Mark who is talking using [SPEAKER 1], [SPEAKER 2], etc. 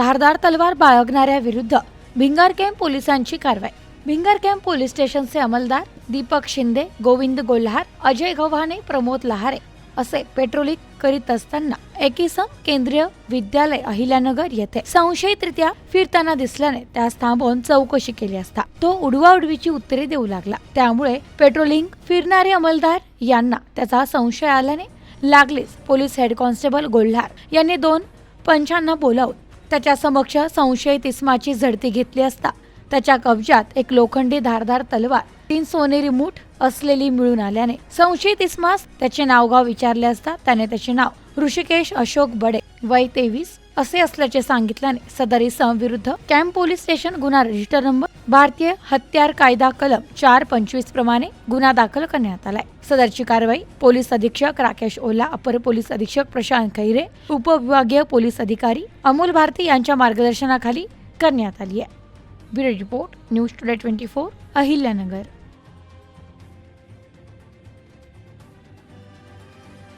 [SPEAKER 1] धारदार तलवार बाळगणाऱ्या विरुद्ध भिंगार कॅम्प पोलिसांची कारवाई. भिंगार कॅम्प पोलीस स्टेशनचे अंमलदार दीपक शिंदे गोविंद गोल्हार अजय गव्हाणे प्रमोद लहारे असे पेट्रोलिंग करीत असताना एकीसम केंद्रीय विद्यालय अहिल्यानगर येथे संशयितरित्या फिरताना दिसल्याने त्यास थांबवून चौकशी केली असता. तो उडवाउडवीची उत्तरे देऊ लागला. त्यामुळे पेट्रोलिंग फिरणारे अंमलदार यांना त्याचा संशय आल्याने लागलीच पोलीस हेड कॉन्स्टेबल गोल्हार यांनी दोन पंचांना बोलावून त्याच्या समक्ष संशयित इस्माची झडती घेतली असता त्याच्या कब्जात एक लोखंडी धारधार तलवार तीन सोनेरी मूठ असलेली मिळून आल्याने संशयित इस्मास त्याचे नावगाव विचारले असता त्याने त्याचे नाव ऋषिकेश अशोक बडे वय तेवीस असे असल्याचे सांगितल्याने सदर इसम विरुद्ध कॅम्प पोलीस स्टेशन गुन्हा रजिस्टर नंबर भारतीय हत्यार कायदा कलम चार पंचवीस प्रमाणे गुन्हा दाखल करण्यात आलाय. सदरची कारवाई पोलीस अधीक्षक राकेश ओला अपर पोलीस अधीक्षक प्रशांत खैरे उपविभागीय पोलीस अधिकारी अमोल भारती यांच्या मार्गदर्शनाखाली करण्यात आली आहे. Bureau report news today twenty four Ahilyanagar.